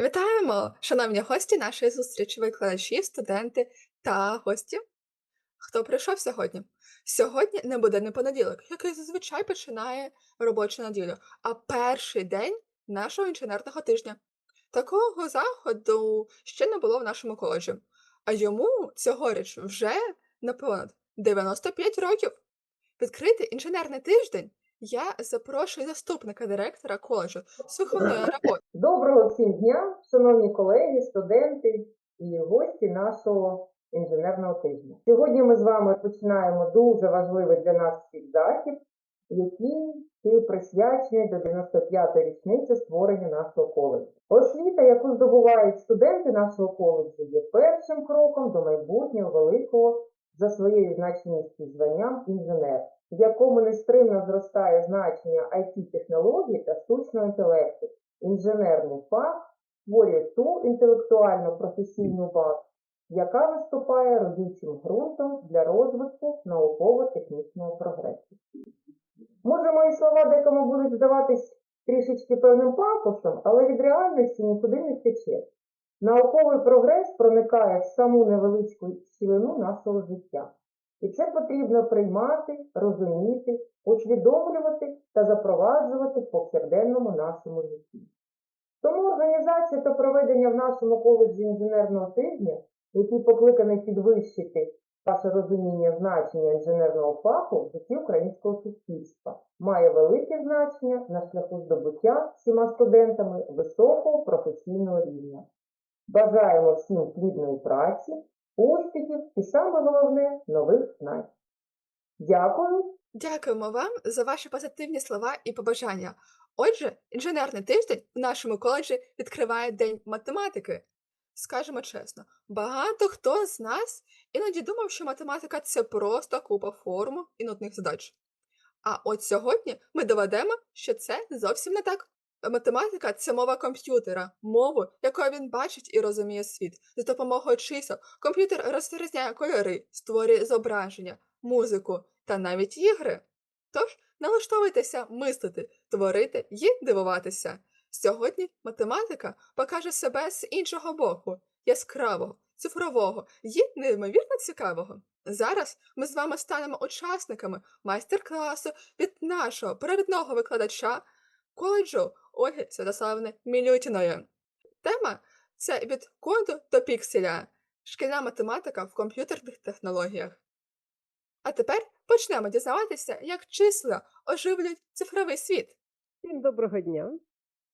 Вітаємо, шановні гості нашої зустрічі, викладачі, студенти та гості. Хто прийшов сьогодні? Сьогодні не буде не понеділок, який зазвичай починає робочу неділю, а перший день нашого інженерного тижня. Такого заходу ще не було в нашому коледжі, а йому цьогоріч вже на понад 95 років. Відкрити інженерний тиждень я запрошую заступника директора коледжу з виховної роботи. Доброго всім дня, шановні колеги, студенти і гості нашого інженерного тижня. Сьогодні ми з вами починаємо дуже важливий для нас всіх захід, який присвячений до 95-ї річниці створення нашого коледжу. Освіта, яку здобувають студенти нашого коледжу, є першим кроком до майбутнього великого за своєю значністю званням інженер, в якому нестримно зростає значення IT-технологій та штучного інтелекту. Інженерний фах створює ту інтелектуально професійну базу, яка виступає родючим ґрунтом для розвитку науково-технічного прогресу. Може, мої слова декому будуть здаватись трішечки певним пафосом, але від реальності нікуди не втече. Науковий прогрес проникає в саму невеличку щілину нашого життя. І це потрібно приймати, розуміти, усвідомлювати та запроваджувати в повсякденному нашому житті. Тому організація та проведення в нашому коледжі інженерного тижня, який покликаний підвищити ваше розуміння значення інженерного фаху в житті українського суспільства, має велике значення на шляху здобуття всіма студентами високого професійного рівня. Бажаємо всім плідної праці, успіхів і саме головне нових знань. Дякую. Дякуємо вам за ваші позитивні слова і побажання. Отже, інженерний тиждень в нашому коледжі відкриває День математики. Скажемо чесно, багато хто з нас іноді думав, що математика це просто купа формул і нудних задач. А от сьогодні ми доведемо, що це зовсім не так. Математика це мова комп'ютера, мову, якою він бачить і розуміє світ. За допомогою чисел комп'ютер розрізняє кольори, створює зображення, музику та навіть ігри. Тож налаштовуйтеся мислити, творити і дивуватися. Сьогодні математика покаже себе з іншого боку, яскравого, цифрового і неймовірно цікавого. Зараз ми з вами станемо учасниками майстер-класу від нашого провідного викладача коледжу Ольги Святославни Мілютіної. Тема це від коду до пікселя шкільна математика в комп'ютерних технологіях. А тепер почнемо дізнаватися, як числа оживлюють цифровий світ. Всім доброго дня.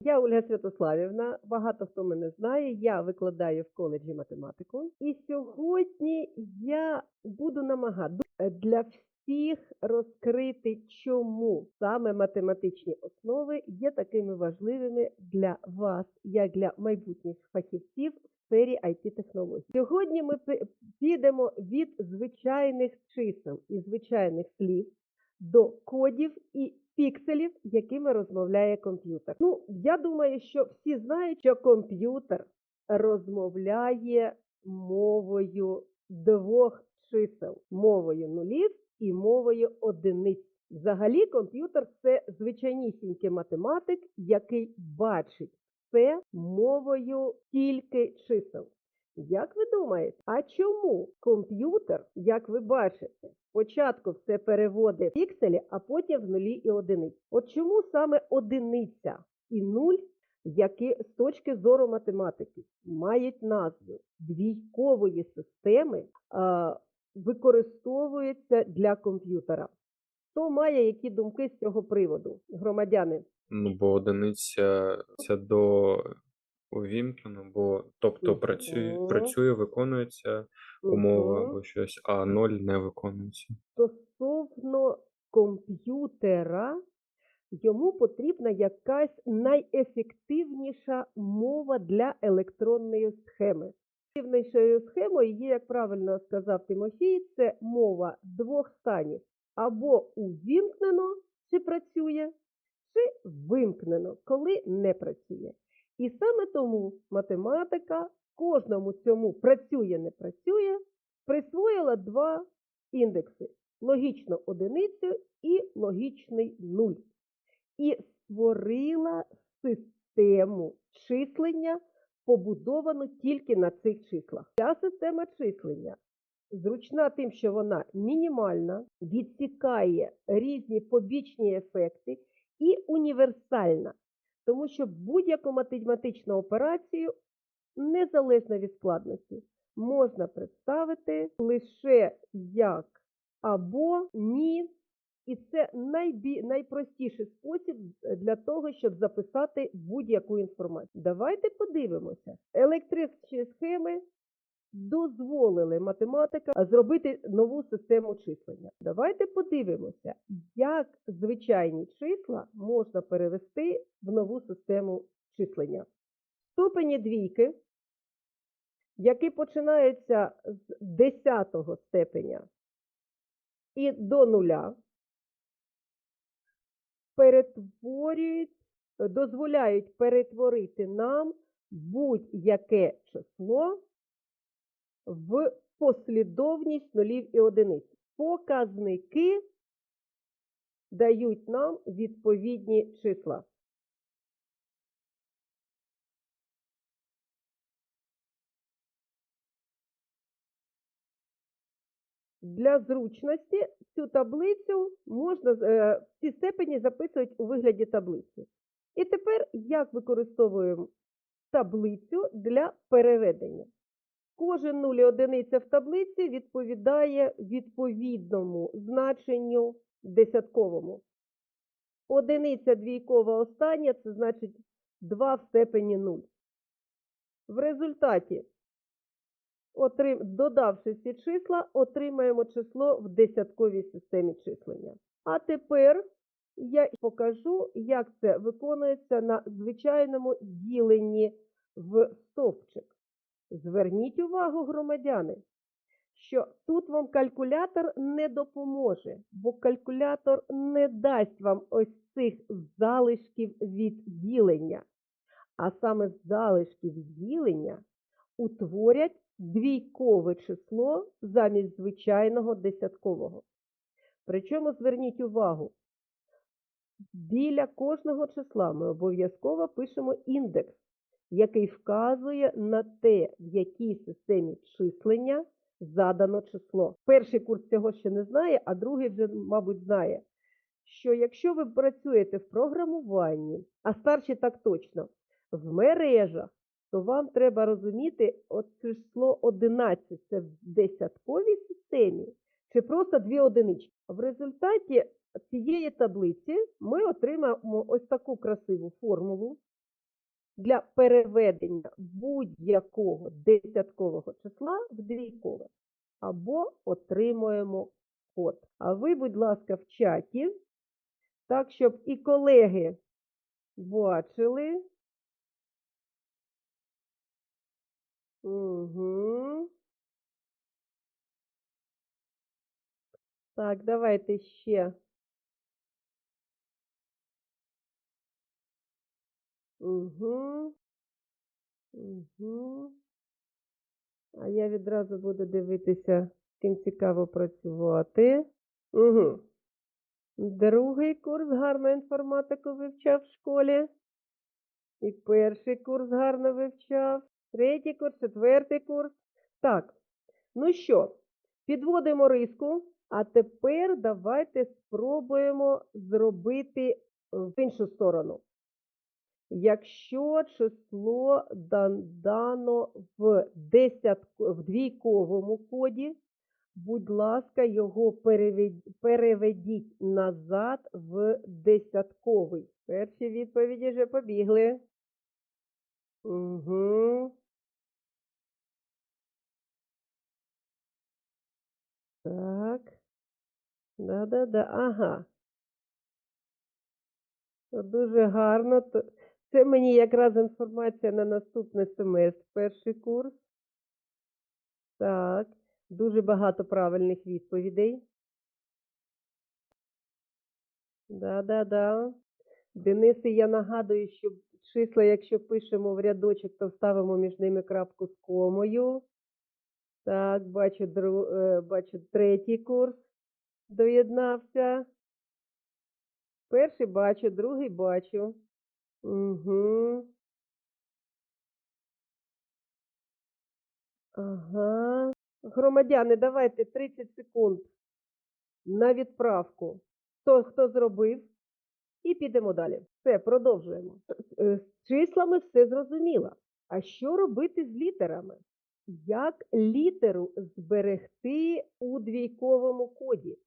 Я Ольга Святославівна. Багато хто мене знає. Я викладаю в коледжі математику. І сьогодні я буду намагатися для всіх розкрити, чому саме математичні основи є такими важливими для вас, як для майбутніх фахівців в сфері it технологій Сьогодні ми підемо від звичайних чисел і звичайних слів до кодів і пікселів, якими розмовляє комп'ютер. Ну, я думаю, що всі знають, що комп'ютер розмовляє мовою двох чисел, мовою нулів і мовою одиниць. Взагалі, комп'ютер це звичайнісінький математик, який бачить все мовою тільки чисел. Як ви думаєте, а чому комп'ютер, як ви бачите, спочатку все переводить в пікселі, а потім в нулі і одиниці? От чому саме одиниця і нуль, які з точки зору математики мають назву двійкової системи, використовуються для комп'ютера? Хто має які думки з цього приводу, громадяни? Ну, бо одиниця це до увімкнено, бо тобто працює, працює, виконується умова або щось, а ноль не виконується. Стосовно комп'ютера, йому потрібна якась найефективніша мова для електронної схеми. Ефективнішою схемою є, як правильно сказав Тимофій, це мова двох станів. Або увімкнено, чи працює, чи вимкнено, коли не працює. І саме тому математика кожному цьому працює, не працює, присвоїла два індекси логічну одиницю і логічний нуль. І створила систему числення побудовано тільки на цих числах. Ця система числення зручна тим, що вона мінімальна, відсікає різні побічні ефекти і універсальна, тому що будь-яку математичну операцію, незалежно від складності, можна представити лише як або ні. І це найбі... найпростіший спосіб для того, щоб записати будь-яку інформацію. Давайте подивимося. Електричні схеми дозволили математикам зробити нову систему числення. Давайте подивимося, як звичайні числа можна перевести в нову систему числення. Ступені двійки, які починаються з 10 степеня і до нуля, перетворюють, дозволяють перетворити нам будь-яке число в послідовність нулів і одиниць. Показники дають нам відповідні числа. Для зручності цю таблицю можна е, ці степені записують у вигляді таблиці. І тепер як використовуємо таблицю для переведення? Кожен нуль і одиниця в таблиці відповідає відповідному значенню десятковому. Одиниця двійкова остання це значить 2 в степені 0. В результаті, отрим... додавши ці числа, отримаємо число в десятковій системі числення. А тепер я покажу, як це виконується на звичайному діленні в стовпчик. Зверніть увагу, громадяни, що тут вам калькулятор не допоможе, бо калькулятор не дасть вам ось цих залишків від ділення. А саме залишки від ділення утворять двійкове число замість звичайного десяткового. Причому зверніть увагу, біля кожного числа ми обов'язково пишемо індекс який вказує на те, в якій системі числення задано число. Перший курс цього ще не знає, а другий вже, мабуть, знає, що якщо ви працюєте в програмуванні, а старші так точно, в мережах, то вам треба розуміти, от число 11 це в десятковій системі, чи просто дві одинички. В результаті цієї таблиці ми отримаємо ось таку красиву формулу для переведення будь-якого десяткового числа в двійкове. Або отримуємо код. А ви, будь ласка, в чаті, так, щоб і колеги бачили. Угу. Так, давайте ще. Угу. Угу. А я відразу буду дивитися, ким цікаво працювати. Угу. Другий курс гарно інформатику вивчав в школі. І перший курс гарно вивчав. Третій курс, четвертий курс. Так, ну що, підводимо риску, а тепер давайте спробуємо зробити в іншу сторону. Якщо число дано в, в двійковому коді, будь ласка, його переведіть назад в десятковий. Перші відповіді вже побігли. Угу. Так. Да-да-да. Ага. Дуже гарно. Це мені якраз інформація на наступний семестр, перший курс. Так, дуже багато правильних відповідей. Да-да-да. Денисе, я нагадую, що числа, якщо пишемо в рядочок, то ставимо між ними крапку з комою. Так, бачу, дру... е, бачу третій курс доєднався. Перший бачу, другий бачу. Угу. Ага. Громадяни, давайте 30 секунд на відправку. Хто, хто зробив? І підемо далі. Все, продовжуємо. Е, З числами все зрозуміло. А що робити з літерами? Як літеру зберегти у двійковому коді?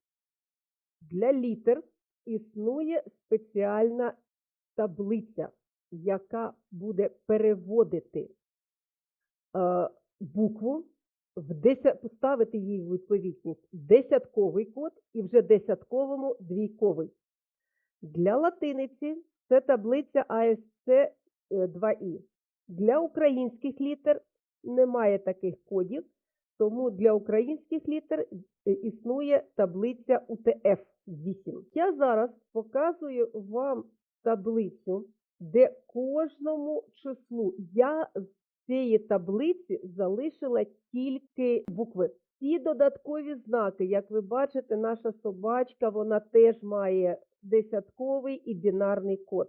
Для літер існує спеціальна таблиця, яка буде переводити е, букву в деся... поставити їй в відповідність десятковий код і вже десятковому двійковий. Для латиниці це таблиця ASC 2i. Для українських літер немає таких кодів, тому для українських літер е, існує таблиця UTF-8. Я зараз показую вам таблицю, де кожному числу я з цієї таблиці залишила тільки букви. Ці додаткові знаки, як ви бачите, наша собачка вона теж має десятковий і бінарний код.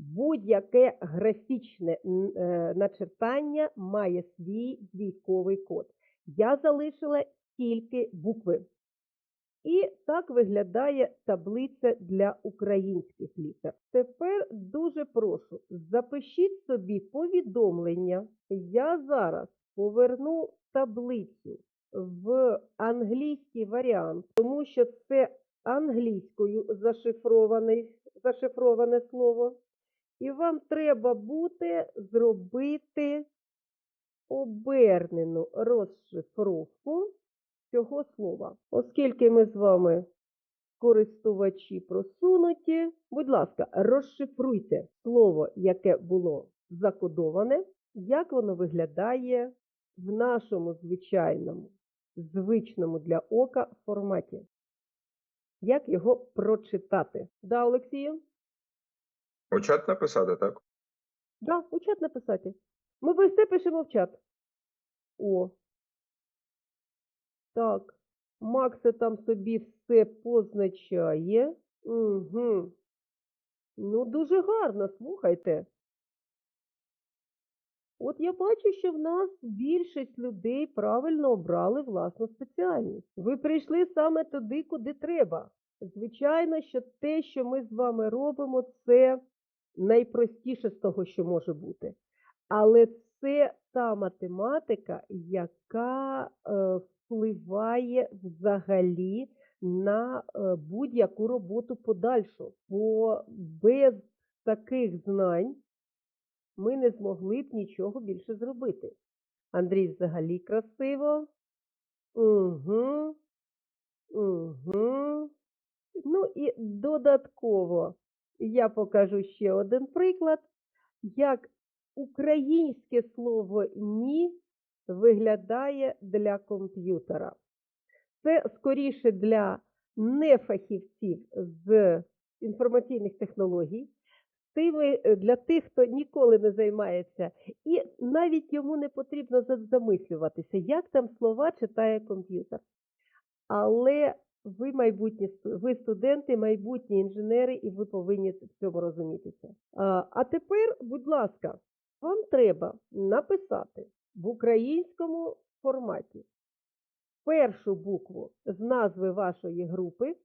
Будь-яке графічне е, начертання має свій двійковий код. Я залишила тільки букви. І так виглядає таблиця для українських літер. Тепер дуже прошу, запишіть собі повідомлення. Я зараз поверну таблицю в англійський варіант, тому що це англійською зашифроване, зашифроване слово. І вам треба буде зробити обернену розшифровку цього слова. Оскільки ми з вами користувачі просунуті, будь ласка, розшифруйте слово, яке було закодоване, як воно виглядає в нашому звичайному, звичному для ока форматі. Як його прочитати? Да, Олексію? У чат написати, так? Да, у чат написати. Ми все пишемо в чат. О. Так. Макса там собі все позначає. Угу. Ну, дуже гарно, слухайте. От я бачу, що в нас більшість людей правильно обрали власну спеціальність. Ви прийшли саме туди, куди треба. Звичайно, що те, що ми з вами робимо, це найпростіше з того, що може бути. Але це та математика, яка е, впливає взагалі на е, будь-яку роботу подальшу. Бо без таких знань ми не змогли б нічого більше зробити. Андрій взагалі красиво. Угу. Угу. Ну і додатково я покажу ще один приклад, як українське слово ні виглядає для комп'ютера. Це скоріше для нефахівців з інформаційних технологій, е, для тих, хто ніколи не займається, і навіть йому не потрібно замислюватися, як там слова читає комп'ютер. Але ви майбутні ви студенти, майбутні інженери, і ви повинні в цьому розумітися. А, тепер, будь ласка, вам треба написати в українському форматі першу букву з назви вашої групи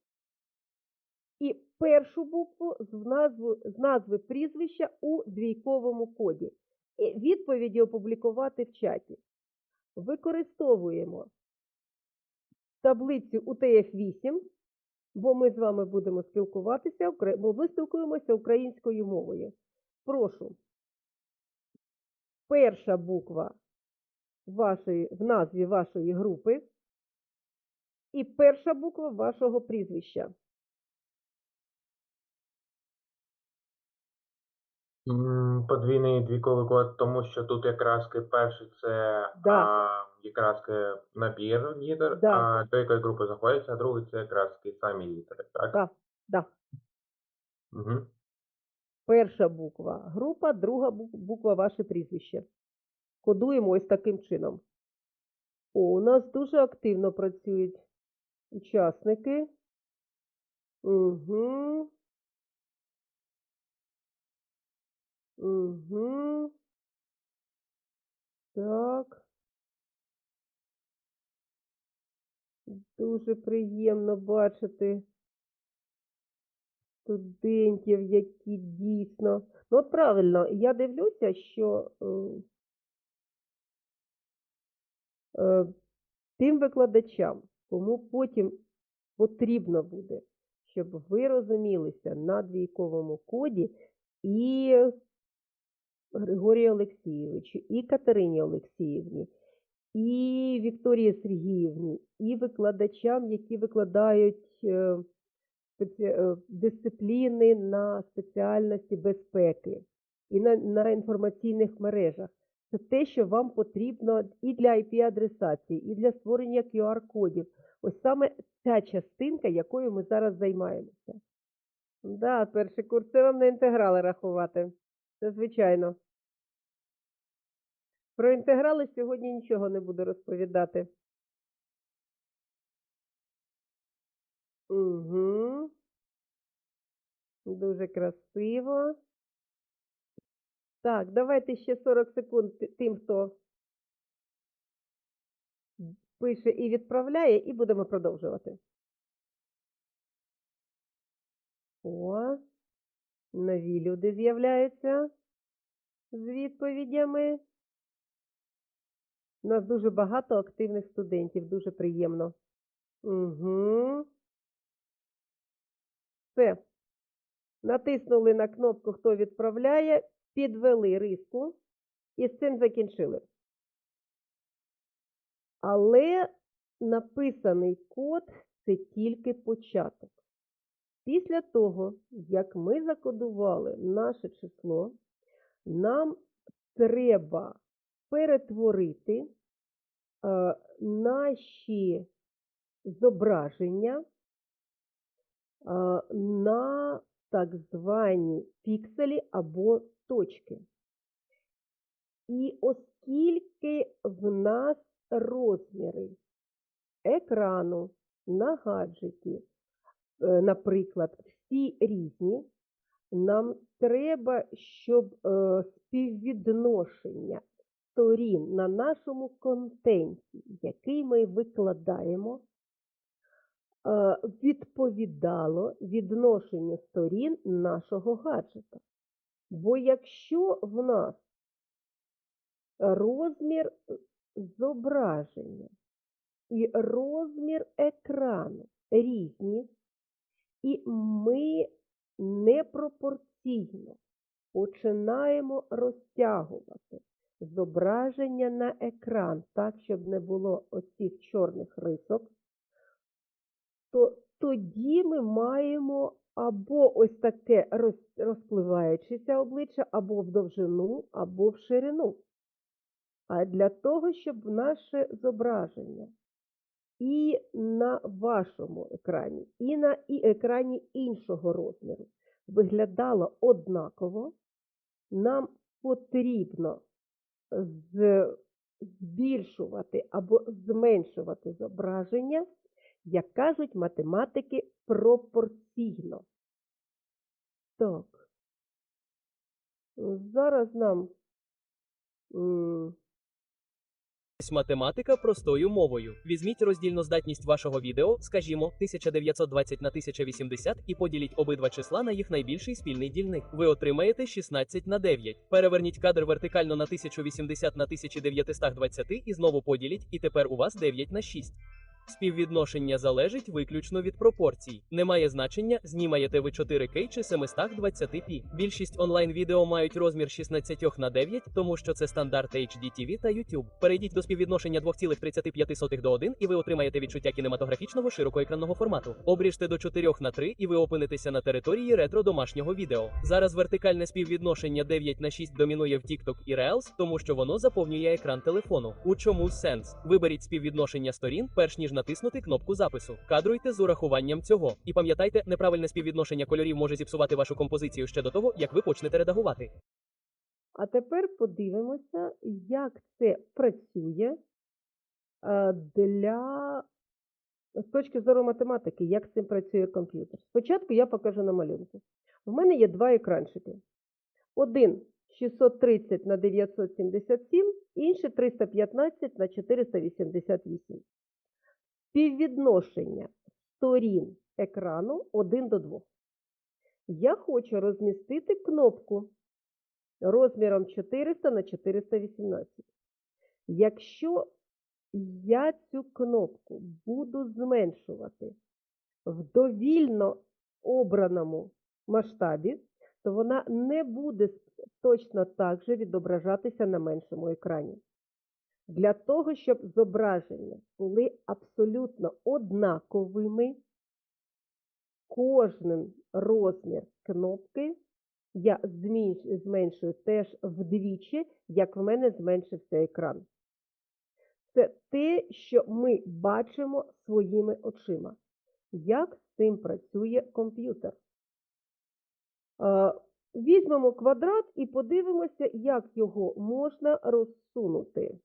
і першу букву з назви, з назви прізвища у двійковому коді. І відповіді опублікувати в чаті. Використовуємо таблицю УТФ-8, бо ми з вами будемо спілкуватися, бо ми спілкуємося українською мовою. Прошу. Перша буква вашої, в назві вашої групи і перша буква вашого прізвища. Подвійний двійковий код, тому що тут якраз перший це Да. а, якраз набір літер, Да. а до якої групи знаходиться, а другий це якраз самі літери, так? Так, да. Угу. Перша буква група, друга буква ваше прізвище. Кодуємо ось таким чином. О, у нас дуже активно працюють учасники. Угу. Угу. Так. Дуже приємно бачити студентів, які дійсно. Ну, от правильно, я дивлюся, що е, е, тим викладачам, кому потім потрібно буде, щоб ви розумілися на двійковому коді і Григорію Олексійовичу, і Катерині Олексіївні, і Вікторії Сергіївні, і викладачам, які викладають е, е, дисципліни на спеціальності безпеки і на, на інформаційних мережах. Це те, що вам потрібно і для IP-адресації, і для створення QR-кодів. Ось саме ця частинка, якою ми зараз займаємося. Да, перший курс це вам на інтеграли рахувати. Це звичайно. Про інтеграли сьогодні нічого не буду розповідати. Угу. Дуже красиво. Так, давайте ще 40 секунд тим, хто пише і відправляє, і будемо продовжувати. О, нові люди з'являються з відповідями. У нас дуже багато активних студентів, дуже приємно. Угу. Все. Натиснули на кнопку Хто відправляє, підвели риску і з цим закінчили. Але написаний код це тільки початок. Після того, як ми закодували наше число, нам треба перетворити е, наші зображення е, на так звані пікселі або точки. І оскільки в нас розміри екрану на гаджеті, е, наприклад, всі різні, нам треба, щоб співвідношення сторін на нашому контенті, який ми викладаємо, е, відповідало відношенню сторін нашого гаджета. Бо якщо в нас розмір зображення і розмір екрану різні, і ми непропорційно починаємо розтягувати зображення на екран так, щоб не було оцих чорних рисок, то тоді ми маємо або ось таке роз- розпливаючеся обличчя, або в довжину, або в ширину. А для того, щоб наше зображення і на вашому екрані, і на і екрані іншого розміру виглядало однаково, нам потрібно збільшувати або зменшувати зображення, як кажуть математики, пропорційно. Так. Зараз нам. Математика простою мовою. Візьміть роздільну здатність вашого відео, скажімо, 1920 на 1080 і поділіть обидва числа на їх найбільший спільний дільник. Ви отримаєте 16 на 9. Переверніть кадр вертикально на 1080 на 1920 і знову поділіть, і тепер у вас 9 на 6. Співвідношення залежить виключно від пропорцій. Немає значення, знімаєте ви 4К чи 720p. Більшість онлайн-відео мають розмір 16 на 9, тому що це стандарт HDTV та YouTube. Перейдіть до співвідношення 2,35 до 1 і ви отримаєте відчуття кінематографічного широкоекранного формату. Обріжте до 4 на 3 і ви опинитеся на території ретро домашнього відео. Зараз вертикальне співвідношення 9 на 6 домінує в TikTok і Reels, тому що воно заповнює екран телефону. У чому сенс? Виберіть співвідношення сторін, перш ніж натиснути кнопку запису. Кадруйте з урахуванням цього. І пам'ятайте, неправильне співвідношення кольорів може зіпсувати вашу композицію ще до того, як ви почнете редагувати. А тепер подивимося, як це працює е, для з точки зору математики, як з цим працює комп'ютер. Спочатку я покажу на малюнку. В мене є два екранчики. Один 630 на 977, інший 315 на 488. Співвідношення сторін екрану 1 до 2. Я хочу розмістити кнопку розміром 400 на 418. Якщо я цю кнопку буду зменшувати в довільно обраному масштабі, то вона не буде точно так же відображатися на меншому екрані. Для того, щоб зображення були абсолютно однаковими, кожен розмір кнопки я зменшую теж вдвічі, як в мене зменшився екран. Це те, що ми бачимо своїми очима. Як з цим працює комп'ютер? Е, Візьмемо квадрат і подивимося, як його можна розсунути.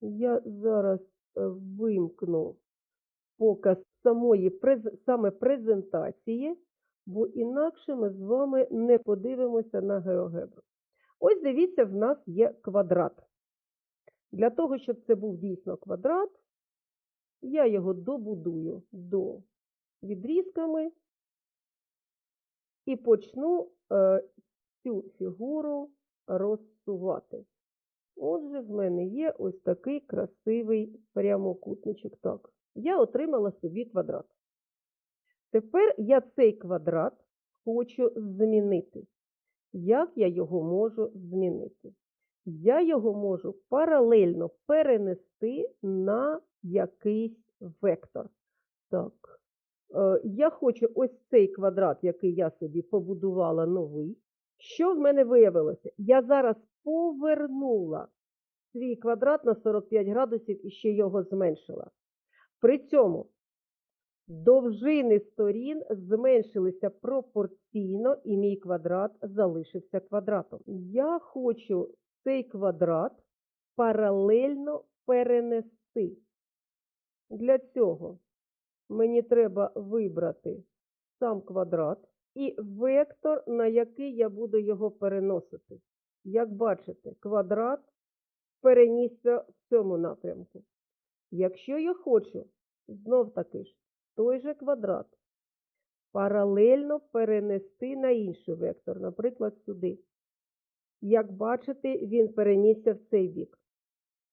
Я зараз е, вимкну показ самої саме презентації, бо інакше ми з вами не подивимося на геогебру. Ось дивіться, в нас є квадрат. Для того, щоб це був дійсно квадрат, я його добудую до відрізками і почну е, цю фігуру розсувати. Отже, в мене є ось такий красивий прямокутничок. Так, я отримала собі квадрат. Тепер я цей квадрат хочу змінити. Як я його можу змінити? Я його можу паралельно перенести на якийсь вектор. Так. Е, Я хочу ось цей квадрат, який я собі побудувала новий. Що в мене виявилося? Я зараз повернула свій квадрат на 45 градусів і ще його зменшила. При цьому довжини сторін зменшилися пропорційно, і мій квадрат залишився квадратом. Я хочу цей квадрат паралельно перенести. Для цього мені треба вибрати сам квадрат і вектор, на який я буду його переносити. Як бачите, квадрат перенісся в цьому напрямку. Якщо я хочу знов таки ж той же квадрат паралельно перенести на інший вектор, наприклад, сюди. Як бачите, він перенісся в цей бік.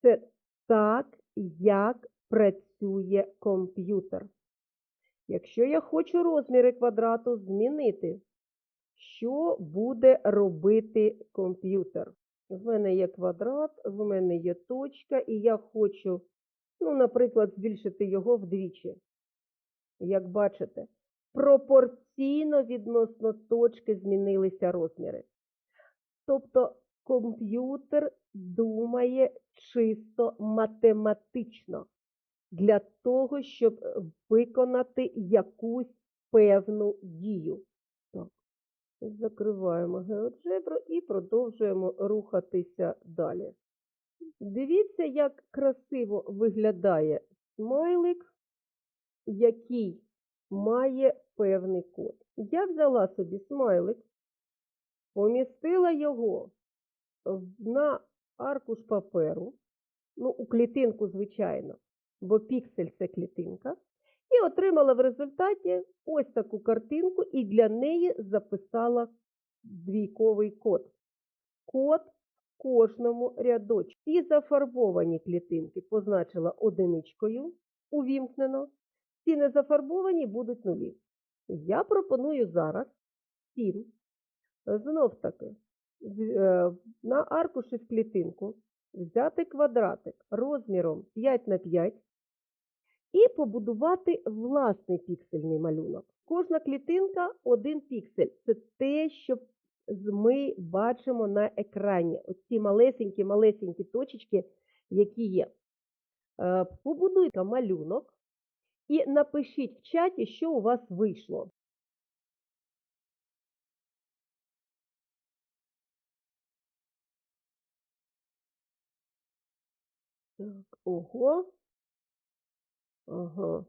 Це так, як працює комп'ютер. Якщо я хочу розміри квадрату змінити, що буде робити комп'ютер? В мене є квадрат, в мене є точка, і я хочу, ну, наприклад, збільшити його вдвічі. Як бачите, пропорційно відносно точки змінилися розміри. Тобто комп'ютер думає чисто математично для того, щоб е, виконати якусь певну дію. Так. Закриваємо геоджебру і продовжуємо рухатися далі. Дивіться, як красиво виглядає смайлик, який має певний код. Я взяла собі смайлик, помістила його на аркуш паперу, ну, у клітинку, звичайно, бо піксель це клітинка, і отримала в результаті ось таку картинку, і для неї записала двійковий код. Код в кожному рядочку. Всі зафарбовані клітинки позначила одиничкою, увімкнено. Ці незафарбовані будуть нулі. Я пропоную зараз всім знов таки е, на аркуші в клітинку взяти квадратик розміром 5 на 5 і побудувати власний піксельний малюнок. Кожна клітинка один піксель. Це те, що ми бачимо на екрані. Оці малесенькі-малесенькі точечки, які є. Е, Побудуйте малюнок і напишіть в чаті, що у вас вийшло. Так, ого. Ага.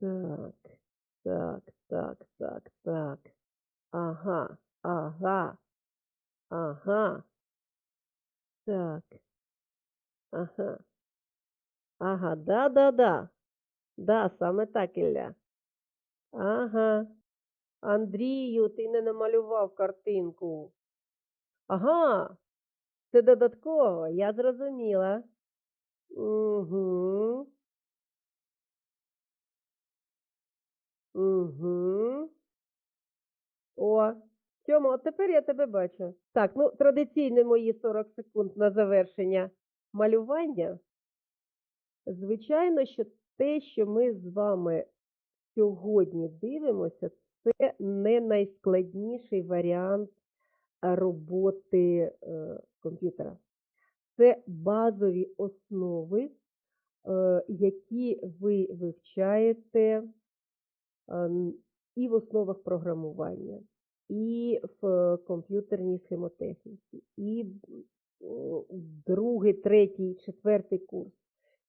Так, так, так, так, так. Ага, ага, ага. Так. Ага. Ага, да-да-да. Да, саме так, Ілля. Ага. Андрію, ти не намалював картинку. Ага. Це додатково, я зрозуміла. Угу. Угу. О, Тьома, от тепер я тебе бачу. Так, ну традиційні мої 40 секунд на завершення малювання. Звичайно, що те, що ми з вами сьогодні дивимося, це не найскладніший варіант роботи е, комп'ютера. Це базові основи, е, які ви вивчаєте ем, і в основах програмування, і в е, комп'ютерній схемотехніці, і другий, третій, четвертий курс.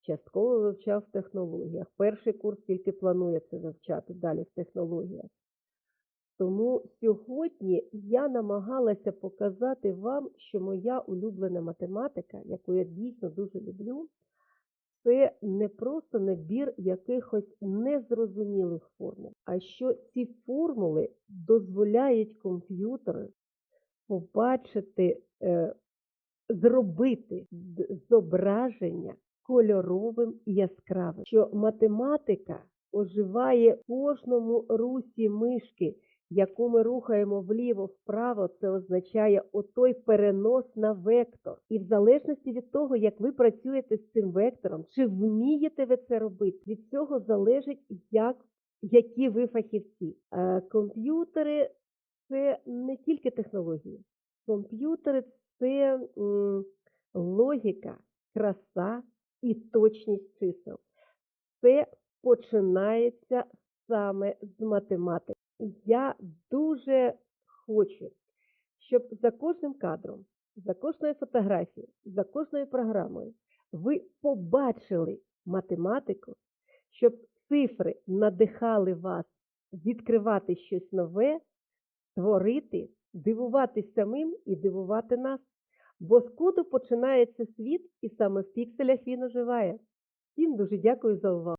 Частково вивчав в технологіях. Перший курс тільки планує це вивчати далі в технологіях. Тому сьогодні я намагалася показати вам, що моя улюблена математика, яку я дійсно дуже люблю, це не просто набір якихось незрозумілих формул, а що ці формули дозволяють комп'ютеру побачити, е, зробити зображення кольоровим і яскравим, що математика оживає в кожному русі мишки, яку ми рухаємо вліво-вправо, це означає отой перенос на вектор. І в залежності від того, як ви працюєте з цим вектором, чи вмієте ви це робити, від цього залежить, як, які ви фахівці. Е, комп'ютери це не тільки технології. Комп'ютери це логіка, краса і точність чисел. Це починається саме з математики. Я дуже хочу, щоб за кожним кадром, за кожною фотографією, за кожною програмою ви побачили математику, щоб цифри надихали вас відкривати щось нове, творити, дивуватись самим і дивувати нас. Бо з коду починається світ, і саме в пікселях він оживає. Всім дуже дякую за увагу.